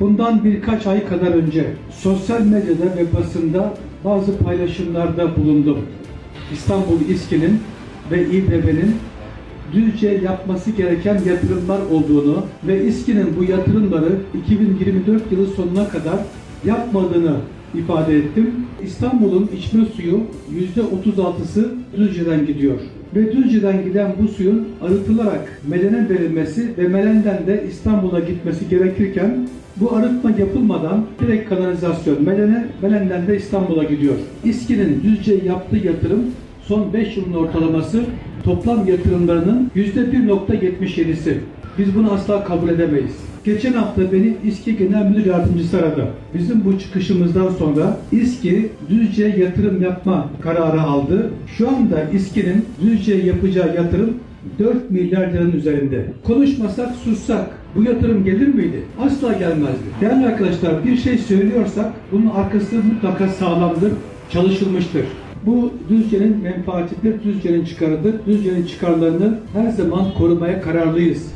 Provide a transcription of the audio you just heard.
Bundan birkaç ay kadar önce sosyal medyada ve basında bazı paylaşımlarda bulundum. İstanbul İSKİ'nin ve İBB'nin Düzce yapması gereken yatırımlar olduğunu ve İSKİ'nin bu yatırımları 2024 yılı sonuna kadar yapmadığını ifade ettim. İstanbul'un içme suyu %36'sı Düzce'den gidiyor. Ve Düzce'den giden bu suyun arıtılarak Melen'e verilmesi ve Melen'den de İstanbul'a gitmesi gerekirken bu arıtma yapılmadan direkt kanalizasyon Melen'e, Melen'den de İstanbul'a gidiyor. İSKİ'nin Düzce'ye yaptığı yatırım son 5 yılın ortalaması toplam yatırımlarının %1.77'si. Biz bunu asla kabul edemeyiz. Geçen hafta beni İSKİ Genel Müdür Yardımcısı aradı. Bizim bu çıkışımızdan sonra İSKİ Düzce'ye yatırım yapma kararı aldı. Şu anda İSKİ'nin Düzce'ye yapacağı yatırım 4 milyar liranın üzerinde. Konuşmasak, sussak bu yatırım gelir miydi? Asla gelmezdi. Değerli arkadaşlar bir şey söylüyorsak bunun arkası mutlaka sağlamdır, çalışılmıştır. Bu Düzce'nin menfaatidir, Düzce'nin çıkarıdır. Düzce'nin çıkarlarını her zaman korumaya kararlıyız.